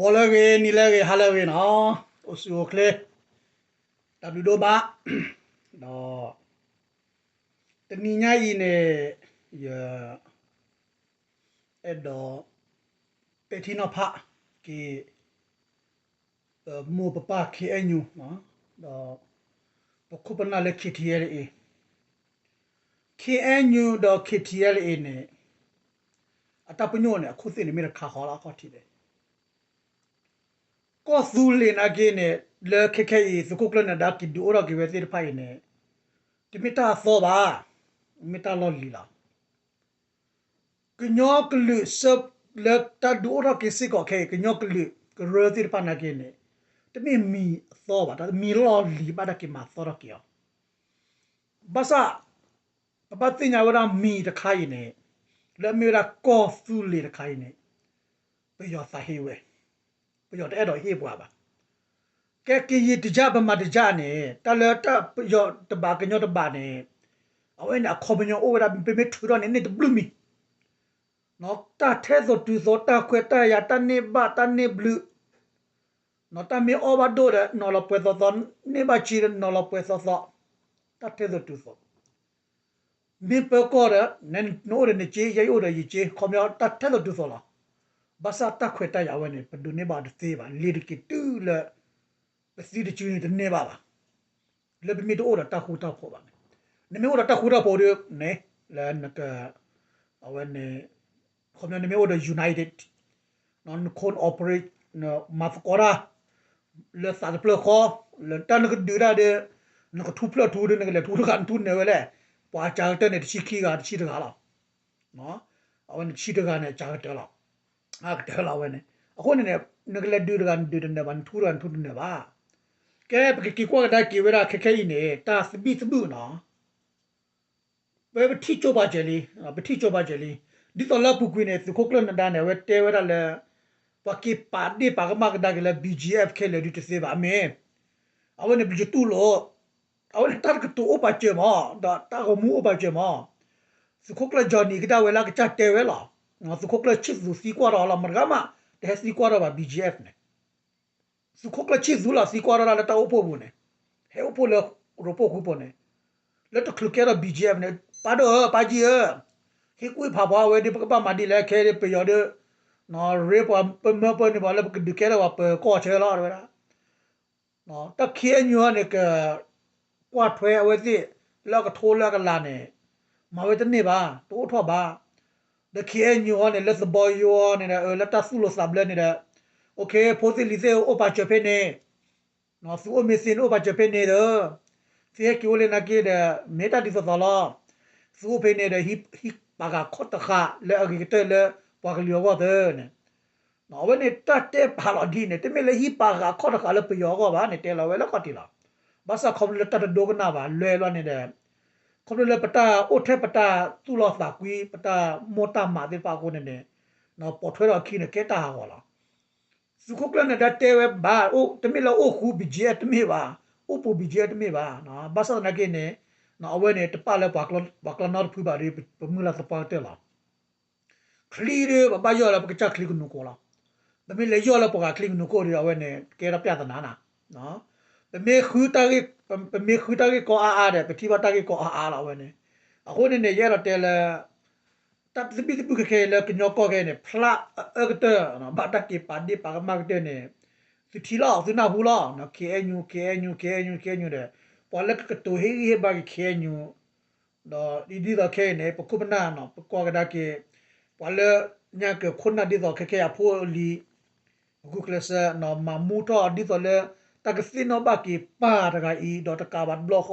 ဝလကေနီလကေဟာလကေနော်အဆူကလေတဘလူဒိုဘာတော့တနီညာကြီးနဲ့ရအဲ့တော့ပက်တီနောဖာကေမောပပခေအညူနော်တော့ပခုပနာလက်ခီတီရယ်အေခေအညူတော့ခီတီရယ်အေနဲ့အတပညိုနဲ့အခုသိနေမိရခါခေါ်လာခေါ်တီတယ် ကော့ဆူလင်အကေနဲ့လေခက်ခဲဤစကုကလနဒါကိဒူအရကိဝဲတိဖိုင်နဲ့ဒီမီတာသောပါမီတာလောလီလာကညောကလူစပ်လက်တာဒူရကိစိကောခဲကညောကလူကရတိပနာကိနေတမင်မီသောပါတမီလောလီပါဒကိမသောရကိယဘာသာပပတိညာဝရမီတခိုင်နေလက်မီရာကောဖူလီတခိုင်နေပြောသာဟေဝဲ ပယောတဲ့တော့ဟေးပွားပါကဲကီတကြပမတကြနေတလတပယောတဘာကညောတဘာနေအဝဲနာခေါပညောအိုရာပေမေထူရနေနေတဘလူမီနော်တာထဲသောတူသောတာခွဲတာရတနေဘာတနေဘလူနော်တမေအောဘဒိုရနော်လပွဲသောသောနေဘာချီရနော်လပွဲသောသောတာထဲသောတူသောမေပကောရနန်နိုရနေချေရိုရိုရချေခေါမြောတာထဲသောတူသောလား ဘာသာတခွေတရဝနေပဒုနေပါတဲ့ပါလေကတူလပစီတချူနေနေပါပါလေပမီတိုရတခုတဖို့ပါနေမေရတခုတဖို့ရနေလာနကအဝနေခေါမနေမေရ united non con operate no mafkora le sa de plo kho le tan ko dira de no ko tu plo tu de ne le tu kan tu ne wele pa cha te ne chi ki ga chi de ga la no awan chi de ga ne cha de la ငါတဲလာဝဲနေအခုနေနေငကလက်ဒူရကန်ဒူရနေဘန်ထူရန်ထူနေပါကဲပကီကွာဒါကီဝရာခခဲဤနေတာစပီစဘူးနော်ဘယ်ပတိချိုပါဂျယ်လီပတိချိုပါဂျယ်လီဒီတော့လာပုကွေနေသခုကလနဒါနေဝဲတဲဝရလဲပကီပါဒီပါကမကဒါကလဲ BGF ခဲလေဒီတစေပါမဲအဝနေဘီတူလို့အဝနေတာကတူအပချေမဒါတာကမူအပချေမသခုကလဂျော်နီကဒါဝဲလာကချတဲဝဲလား ငါစုခုကလချစ်ဇူစီကွာရလာမရမတဲ့စီကွာရပါ BGF နဲ့စုခုကလချစ်ဇူလာစီကွာရလာတာအဖို့ဘူးနဲ့ဟဲအဖို့လရဖို့ခုပေါ်နဲ့လက်တခလကရ BGF နဲ့ပါတော့ပါကြီးဟေကွေဖာဘွားဝဲဒီပကပမဒီလဲခဲရပယောဒနော်ရေပပမပနေပါလကဒီကဲရဝပကောချဲလာရ တာနော်တခဲညောနေကကွာထွဲအဝဲစီလောက်ကထိုးလောက်ကလာနေမဝဲတနေပါတိုးထော့ပါ the kien you on let the boy you on and uh, let us full of sable ne da okay posi lise o pa chepe ne no su o mesin o pa chepe ne do fie ki ole na ke da meta di so la su pe ne da hip hip pa ga khot ta kha le agi te le pa ga lio wa de ne no we ne ta te pa lo di ne te me le hip pa ga khot ta kha le pe yo go ba ne te la we la khot ti la ba sa khom le ta do ga na ba le lo ne da ခမလပတာအိုထဲပတာသူလောသာကွီပတာမောတာမာတဲ့ပါကိုနေနေနော်ပေါ်ထွဲတော့ခိနေကဲတာဟောလားစုခုကလနဲ့တတဲဝဲဘာအိုတမီလောအိုခုဘီဂျက်တမီပါအိုပူဘီဂျက်တမီပါနော်ဘာသာနာကိနေနော်အဝဲနေတပလဲပါကလပါကလနော်ဖူပါရီပမူလာစပါတဲလားခလီရဘဘာယောလာပကချကလီကနုကိုလားတမီလေယောလာပကကလီကနုကိုရအဝဲနေကဲရပြတနာနာနော် ပမေခူတာကိပမေခူတာကိကောအားအားတယ်ပတိဘတာကိကောအားအားလာဝဲနေအခုနေနေရတော့တယ်လာတပ်စပီစပူခဲလေကညောကောခဲနေဖလာအကတနော်ဘာတကိပါဒီပါမကတဲ့နေသူထီလာသူနာဟူလာနော်ကေညူကေညူကေညူကေညူတဲ့ပေါ်လက်ကတူဟေးဟေးဘာကေညူတော့ဒီဒီတော့ခဲနေပကုပနာနော်ပကောကဒါကေပေါ်လက်ညကခုနဒီတော့ခဲခဲအဖိုးလီအခုကလစနော်မမူတော့ဒီတော့လေ တကစီနောဘကေပါတကဤဒေါ်တကဘတ်ဘလော့ခ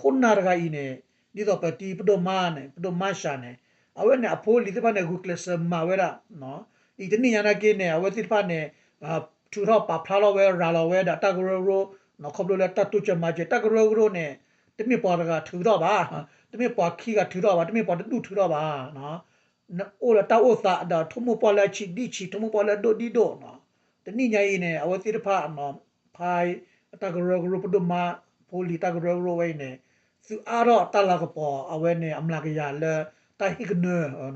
ခုနာတကဤနေဒီတော့ပတိပဒမနဲ့ပဒမရှာနဲ့အဝဲနဲ့အဖိုးလီသပါနဲ့ဂုကလစမဝဲရနော်ဤတနည်းရနာကေနဲ့အဝဲသစ်ပါနဲ့အာထူတော့ပါဖလာလောဝဲရာလောဝဲဒါတကရိုရိုနော်ခဘလိုလက်တတူချမကျတကရိုရိုနဲ့တမစ်ပေါ်တကထူတော့ပါတမစ်ပေါ်ခီကထူတော့ပါတမစ်ပေါ်တူထူတော့ပါနော်အိုလာတောက်သာဒါထမပေါ်လာချီဒီချီထမပေါ်လာဒိုဒီဒိုနော်တနည်းညာရင်းနဲ့အဝဲသစ်ပါနော် ဖိုင်တကရဂရုပဒမပိုလီတကရဂရဝိနေစုအားတော့တလာကပေါ်အဝဲနေအမလာကရလဲတိုင်ဟိကန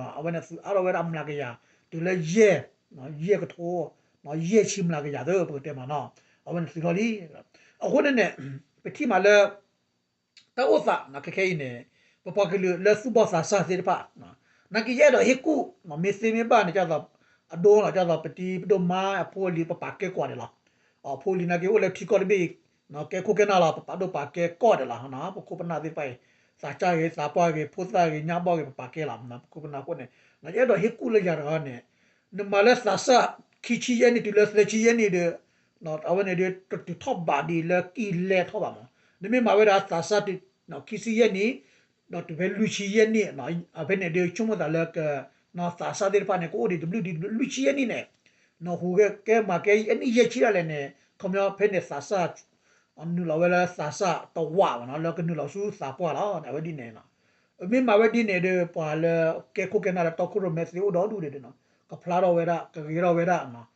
နော်အဝဲနေစုအားတော့ဝဲအမလာကရဒီလဲရဲနော်ရဲကထိုးနနော်ရဲ့ချိမလာကြရတယ်ပတဲ့မနော်အဝန်စီတော်လီအခုနဲ့ပတိမလာတော့သာနခခဲနေပပကလူလက်စုဘဆာဆာစီပါနော်နကရတော့ဟေကူမမေစီမေပါနေကြတော့အဒိုးလာကြတော့ပတိပဒမာအဖိုလီပပကဲကွာတယ်လားအ ဖိုလီနကေအိုလက်ထီကော်ဘေနော်ကဲခုကနာလာပပဒိုပကဲကောတယ်လားနော်ပခုပနာဒီပိုင်စာချရေစာပွားရေဖုစာရေညာဘောရေပကဲလာနော်ခုပနာကိုနေနော်ရတော့ဟေကူလေကြတော့နေနမလက်စာစာခီချီယနေတူလက်လက်ချီယနေတဲ့နော်အဝနေတဲ့တူထော့ဘာဒီလက်ကီလေထော့ပါမနိမေမာဝဲရာစာစာတီနော်ခီစီယနေနော်တူဘဲလူချီယနေနော်အဘဲနေတဲ့ချုံမတာလက်ကနော်စာစာတဲ့ပါနေကိုဒီလူဒီလူချီယနေနေ နော်ဟိုကကဲမာကဲအနိယချီရလဲနေခမောဖဲနေစာစာအနုလာဝဲလာစာစာတော့ဝါနော်လောကနုလာဆူစာပွားလာနော်ဝဲဒီနေနော်အမေမာဝဲဒီနေတဲ့ပွာလကဲကိုကနာတော့ခုရမက်စီဦးတော်တူတယ်နော်ကဖလာတော့ဝဲတာကကြီးတော့ဝဲတာနော်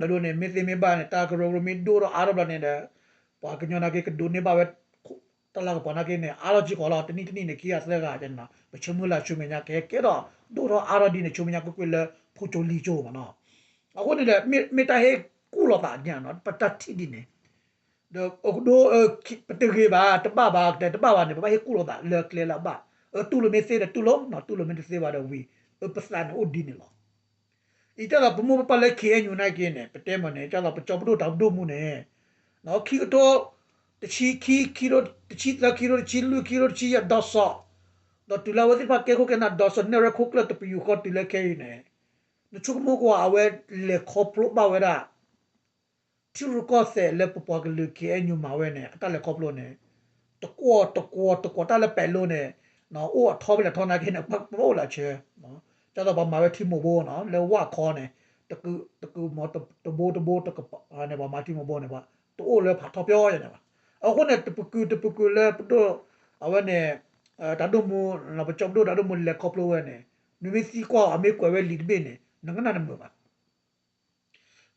ဒါလို့နေမစ်မေဘာနေတာကရိုမီဒိုရအာရဘနေတဲ့ပွာကညနာကေကဒိုနေပါဝဲတလာကပနာကေနေအာရဂျီကောလာတနီတနီနေကီယာစလက်ကအကျနာပချမလာချုံမညာကဲကဲတော့ဒိုရအာရဒီနေချုံမညာကိုကွေလဖူချိုလီချိုမနော် အခုနေမေတာဟေကူလာတာညာနော်ပတတိဒီနေတော့အခုဒိုပတကေပါတပပါတပပါနေပဟေကူလာတာလေကလေလာပါတူလိုမေစေတူလိုနော်တူလိုမေစေပါတော့ဝီပစလန်အိုဒီနေလောอีจาละบมุปะเลเคอยู่ในกินเนี่ยปะเตมเนี่ยจาละปะจอบโดดาวโดมุเนี่ยเนาะคีโตตะชีคีคีโรตะชีตะคีโรตะชีลูคีโรตะชียดอสอดอตุลาวติปะเกโคเกนะดอสอเนระคุกละตะปิยูคอติเลเคเนี่ยนชุกโมกว่าอเวเลคอปโลบาเวดาที่รุกอเซเลปปอกะลูเคอญูมาเวเนี่ยตะเลคอปโลเนี่ย nuchukmu ko awe le khoplo bawe ra tiru ko se le popwa ke le ke enyu mawe ne ata le khoplo ne to ko to ko to ko ta le pelo ne no o a thobe le thona ke ne pak bo la che no cha da ba mawe thi mo bo no le wa kho ne to ku to ku mo to to bo to bo to ka ne ba ma thi mo bo ne ba to o le pha tho pyo ya ne ba a ko ne to ku to ku le to awe ne ta do mo na ba chok do da do mo le khoplo we ne နူမစီကွာအမေကွယ်ပဲလီဒ်ဘေးနဲ့ နငနာနမပါ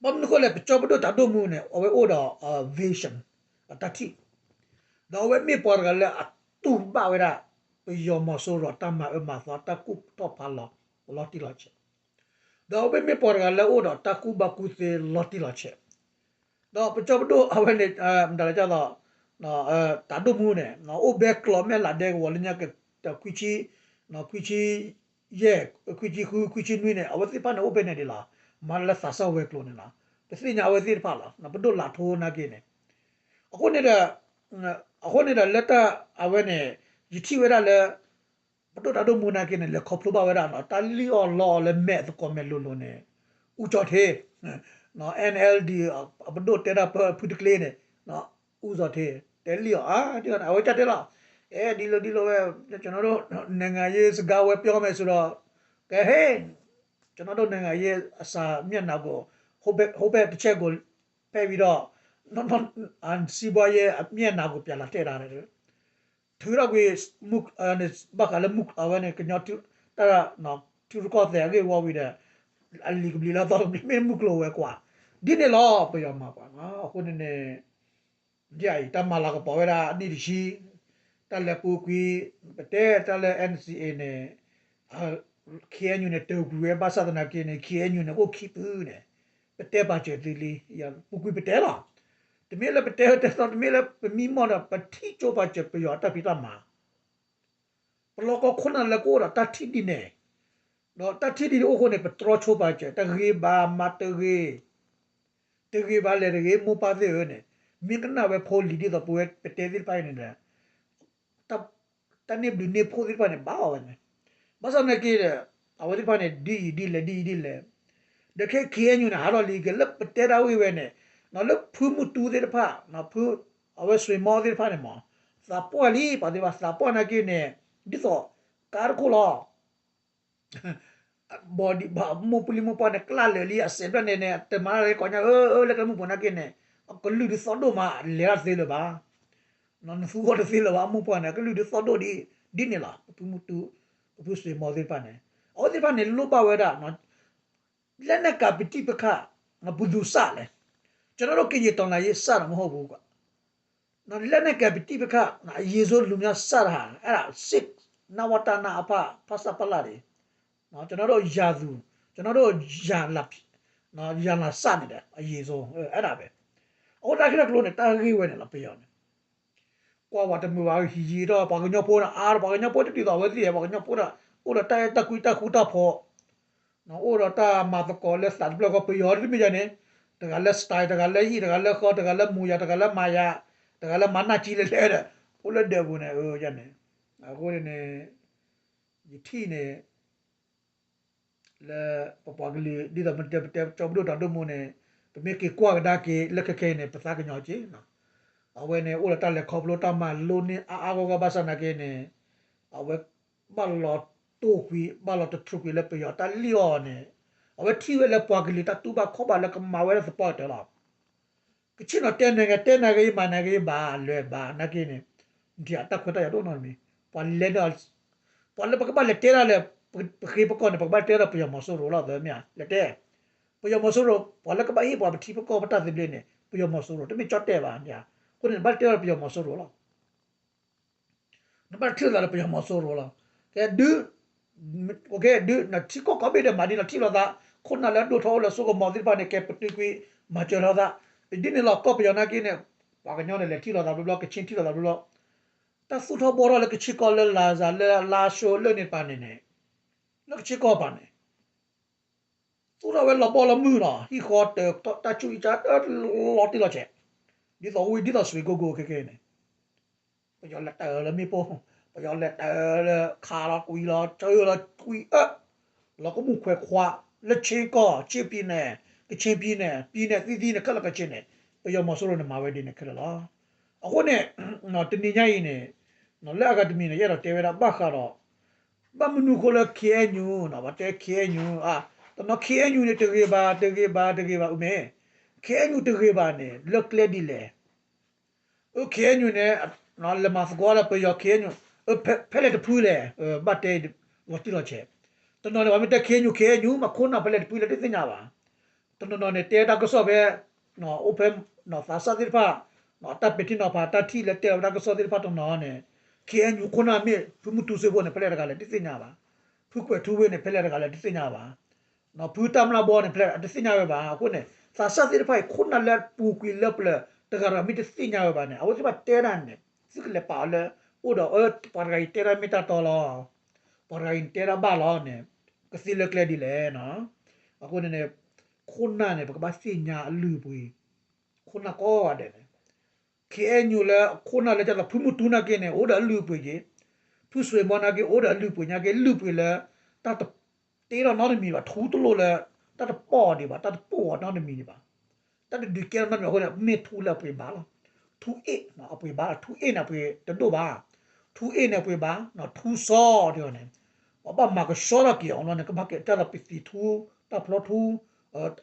ဘမ်နကိုလေပချပ်ဒိုတဒုမနေအဝဲအိုဒါဗီရှင်အတတိတော့ဝဲမေပေါ်ကလည်းအတူပါဝဲတာယောမဆိုရတမအမသာတကုတော့ပါလော loti lache da obe me por ga la oda taku baku se loti lache da pa chob do awen ne da la cha da na ta do mu ne na obe klo me la de wo nya ke ta kwichi na kwichi ye kwichi ku kwichi nui ne awati pa na obe ne de la ma la sa sa we klo ne la te si nya awati pa la na pa do la tho na ke ne ako ne da ako ne da leta awen ne yithi we da le ပတော့တာတို့မူနာကင်းလေခေါပလိုပါဝရနော်တလီအော်လော်လေမဲ့သကောမဲလိုလိုနေဥချော်သေးနော် NLD ပတော့တဲတာဖုတကလေးနေနော်ဥဇော်သေးတဲလီအာဒီကအဝချတဲ့လား အဲဒီလိုဒီလိုပဲကျွန်တော်တို့နိုင်ငံရေးစကားဝဲပြောမယ်ဆိုတော့ကဲဟဲ့ကျွန်တော်တို့နိုင်ငံရေးအစာမျက်နှာကိုဟိုဘက်ဟိုဘက်တစ်ချက်ကိုဖဲပြီးတော့နော်အန်စီဘွားရဲ့မျက်နှာကိုပြန်လာတဲ့တာတယ်ထူရကွေမုကအနေဘကလည်းမုကအဝနဲ့ကညတ်တရနော်ထူရကောတဲ့ကေဝဝီတဲ့အလီကဘလီလာတော့မေမုကလောဝဲကွာဒီနေလောပယမှာပါနော်အခုနေနေကြိုင်တမလာကပေါ်ရအနိရှိ တလည်းပူကွီပတဲတလည်း NCA နဲ့ခေညူနဲ့တူကွေဘာသာနာကင်းနဲ့ခေညူနဲ့ကိုခိပူနဲ့ပတဲပါချေတီလီရပူကွီပတဲလားတမီလပတဲတက်တော့တမီလမီမော်ပတိချိုပါချက်ပြရတပိတမပလောကခုနလကိုရတတိဒီနေနော်တတိဒီအိုခုနေပထရချိုပါချက်တရေဘာမတရေတရေဘာလေရေမူပါသေးရနေမိကနာဝဲဖိုလီဒီတော့ပွဲပတဲဒီပိုင်နေတာ တတနေဘလူနေဖိုဒီပိုင်နေဘာဝနေဘာစနေကေအဝဒီပိုင်နေဒီဒီလေဒီဒီလေတခဲခေညူနာဟာတော့လီကလပတဲရာဝေဝဲနေနော်လဖူးမှုတူတဲ့ဖာနော်ဖူးအဝဲဆွေမောတဲ့ဖာနေမောစာပွားလီပါဒီပါစာပွားနာကိနေဒီဆိုကာကိုလော body ba mo puli mo pa ne kla le li ase ba ne ne te ma re ko nya e e le ka mu bona ke ne ko lu di so do ma le ra se le ba no no fu ko de se le ba mo pa ne ko lu di so do di di ne la pu mu tu pu se mo de pa ne o de pa ne lu ba we da no le ne ka biti pa kha na bu du sa le ကျွန်တော်တို့ကကြီးတောင်းလာရေးစတာမဟုတ်ဘူးကွာနော်လက်နဲ့ကပတိပခနော်အရေးစိုးလူများစတာအဲ့ဒါစစ်နဝတနာအဖဖသပလာတွေနော်ကျွန်တော်တို့ယာသူကျွန်တော်တို့ယာလပ်နော်ရန်လာစနေတယ်အရေးဆုံးအဲ့ဒါပဲအော်တာခရကလို့နေတာကြီးဝဲနေလားပြောနေကွာဝတ်မူပါ ဟီဂျီတော့ဘာကညပိုးနာအားဘာကညပိုးတီတော့ဝဲစီဘာကညပိုးတာအိုရတာတကွီတခုတာဖို့နော်အိုရတာမာတကောလက်စတဘလကပြောရပြီကြနေတကလည်းစတိုင်တကလည်းဟီတကလည်းခေါ်တကလည်းမူရတကလည်းမာယာတကလည်းမနာချီလေလေတဲ့ဘုလက်တဲ့ဘူးနေဟိုကြနေအခုနေဒီထီနေလေပပကလေးဒီတော့မတက်တက်ချောဘ လို့တော့မုန်နေပမေကေကွာကဒါကေလက်ခဲနေပစာကညောချေနော်အဝဲနေအိုလာတက်လက်ခေါပလို့တမလိုနေအာအာကောကဘာစနာကေနေအဝဲဘလော့တိုကွီဘလော့တထရုကွီလက်ပယောတလျောနေအဝဲထီဝဲလက်ပွားကလေးတတူဘခေါပါလက်ကမဝဲစပေါ်တယ်လားကချင်တော့တဲနေကတဲနေကေမနာကေဘာလွဲဘာနာကေနေဒီအတက်ခွတ်ရတော့နော်မီပလက်တော့ပလက်ပကပါလက်တဲရလက် pagi pokok ni pagi tera punya masuk rola tu mia lete punya masuk ro wala ka bai pa ti pokok pata de ne punya masuk ro temi chotte ba ya ko ni bal tera punya masuk rola na bal tera punya masuk rola ke du okay du na ti ko ka be de ma di na ti lo da ko na la do tho la so ko ma di pa ne ke pati kwi ma cho la da di ni lo ko punya na ki ne pa ka nyo ne le ti lo da blo ke chin ti lo da blo ta su tho bo ro le ke chi ko le la za le la sho le ni pa ne ne လက်ချကောပါနေသူရဝဲလပေါ်လမူနာဟီခေါ်တဲ့တချူချာလော်တီလောချက် ဒီတော့ဝီဒီတော့ဆွေကိုကိုခဲခဲနေပယောလက်တယ်လမီပိုပယောလက်တယ်ခါလာကွီလာချောလာကွီအလောကမှုခွဲခွာလက်ချေကောချစ်ပြင်းနေကချင်းပြင်းနေပြင်းနေသီးသီးနဲ့ကလကချင်းနေပယောမဆိုးလို့နေမှာဝဲဒီနေခရလားအခုနဲ့နော်တနေညရင်နေနော်လက်အကဒမီနဲ့ရတော့တေဝရာဘခါတော့ဘာမနုကိုလခဲညူနော်ဘာတဲခဲညူအာတော့ခဲညူနေတကေပါတကေပါတကေပါဦးမေ kenyu tegrebane lokledile o kenyu ne na le mafgora pe yo kenyu o pele de pule batte wati lo che to no le amita kenyu kenyu ma kona pele de pule de tinya ba to no no ne te da ko so be no o pe no fa sa dir pa no ta peti no pa ta ti le te da ko so dir pa to no ne kenyu kona me fu mutu se bo ne pele de ga le de tinya ba fu kwe tu we ne pele de ga le de tinya ba no fu tam la bo ne pele de tinya ba ko ne မှုတူစေဖို့နဲ့ဖလက်ရကလည်းတိစညာပါဖုကွယ်ထူဝေးနဲ့ဖလက်ရကလည်းတိစညာပါနော်ဖူတမ်လာဘောနဲ့ဖလက်တိစညာပဲပါခုနဲ့သာစတိဖိုင်ခုနလက်ပူကွီလက်ပလတကရမိတိစညာပဲပါနဲ့အဝစီပါတဲရန်နဲ့စစ်လက်ပါလေဥတော့အပါရိုင်တဲရမီတာတော်လောပါရိုင် တဲရဘာလောနဲ့ကစီလက်ကလေးဒီလေနော်အခုနဲ့ခုနနဲ့ပကပါစညာအလူပွေခုနကောရတယ် KNU လဲခုနလဲကြတော့ဖူးမှုတူနာကင်းနေဟိုဒါလူပွေကြီးဖူးဆွေမနာကဟိုဒါလူပွေညာကလူပွေလဲတတ်တေးတော့နောက်မီပါထူးတလို့လဲတတ်ပေါ်နေပါတတ်ပေါ်နောက်မီနေပါတတ်ဒီကဲမဟိုဒါမေထူလာပွေပါလားထူအေးနော်အပွေပါထူအေးနာပွေတတို့ပါထူအေးနေပွေပါနော်ထူစောတယ်နေဘာဘာမကရှောရကီအောင်နော်ကမကတက်လာပစ္စည်းထူတဖလို့ထူ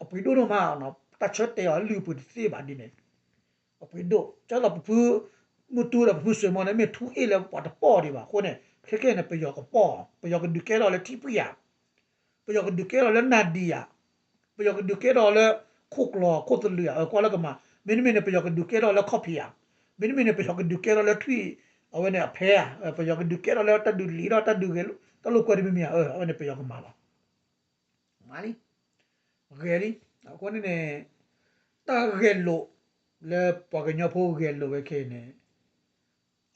အပွေတို့တော့မနော်တတ်ချက်တယ်လူပွေစီပါဒီနေအပွေတို့ကျတော့ပူမတူရပူစမနမေထူအေးလပတ်ပေါ်ဒီပါခုနဲ့ခက်ခဲနဲ့ပယောကပေါ်ပယောကဒုကဲတော့လေတိပယာပယောကဒုကဲတော့လေနာဒီယာ ပယောကဒုကဲတော့လေခုကလောခုတလီယာကောလကမမင်းမင်းပယောကဒုကဲတော့လေကော်ပီယာမင်းမင်းပယောကဒုကဲတော့လေထွီအဝနဲ့အဖဲပယောကဒုကဲတော့လေတဒူလီတော့တဒူကဲတလို့ကွယ်မီမီအအဝနဲ့ပယောကမာလာမာလီဂယ်လီအခုနေတာဂယ်လို့လေပကညဖိုဂေလိုဝခေနေ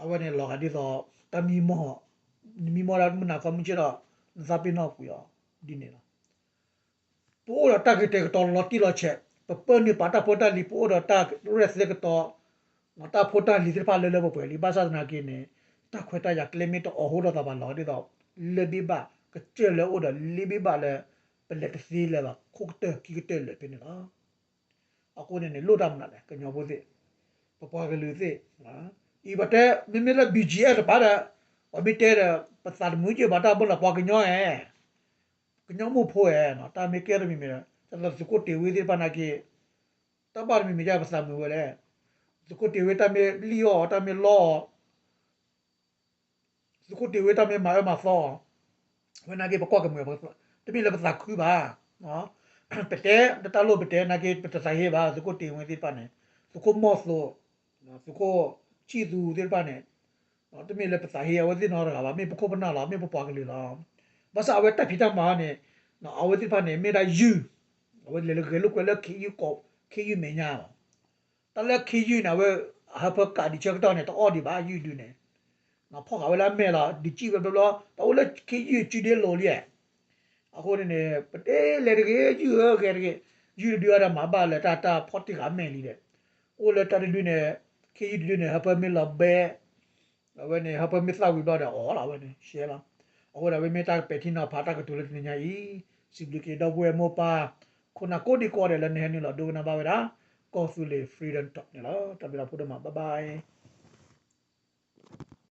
အဝနေလောကဒီတော့တမီမောမီမောလာမနာကမချရာဇာပိနောကူယဒီနေလား ပိုရတာကတဲ့တော်လော်တီလောချက်ပပနိပါတာပိုတာလီပိုရတာရက်စကတော့မတာဖိုတာလီစပါလေလေပွဲလီဘာသာနာကိနေတခွေတာရကလမီတော့အဟိုတော့ပါလော်ဒီတော့လေဘီဘာကကျဲလေအိုဒါလီဘီဘာလေပလက်စီလေပါခုတ်တဲ့ကီတဲ့လေပင်လားအခုနေလို့တမနာလေကညောဖို့စစ်ပပွားကလူစစ်နော်ဤဘတဲ့မိမိလည်း BGS ဘာလဲဝမီတဲပသတ်မှုကြီးဘာတာဘလပွားကညောအဲကညောမှုဖို့အဲနော်တာမေကဲရ မိမိလားတလစကိုတေဝေးဒီပနာကေတပါမိမိကြပသတ်မှုဝဲလေစကိုတေဝေးတမေလီယောတမေလောစကိုတေဝေးတမေမာမသောဝနာကေပကောကမွေပတမေလည်းပသတ်ခုပါနော်ပတဲတတလို့ပတဲနာကေပတဆိုင်ဟေပါစကိုတင်ဝင်တိပါနေစကိုမော့လို့နော်စကိုချီသူတိပါနေနော်တမီလည်းပဆိုင်ဟေဝတိနော်ရပါမေပခုပနာလာမေပပွားကလေးလာ ဘာသာဝဲတက်ဖိတမာနေနော်အဝတိပါနေမေဒါယူဝဲလေလေလုကွဲလေခီယူကောခီယူမညာတလဲခီယူနာဝဲဟာဖကဒီချက်တော့နေတော့ဒီဘာယူဒူနေငါဖောက်ကဝဲလာမဲလာဒီကြည့်ဘဘလောတော့လေခီယူကြည့်တယ်လို့လေအခုနေပတေးလေကေယူရကေကေယူဒီရမှာပါလေတာတာဖော်တိကမဲလီတဲ့โอ้လေတာဒီနေခီယူဒီနေဟာဖမီလာဘဲဝဲနေဟာဖမီလာဝီတော့တယ်အော်လာဝဲနေရှဲလာ အခုဒါဝဲမေတာပက်တီနာဖာတာကတူလေနေညာဤစီဘလကေတော့ဝဲမောပါခုနကိုဒီကောတယ်လည်းနေနေလို့ဒုကနာပါ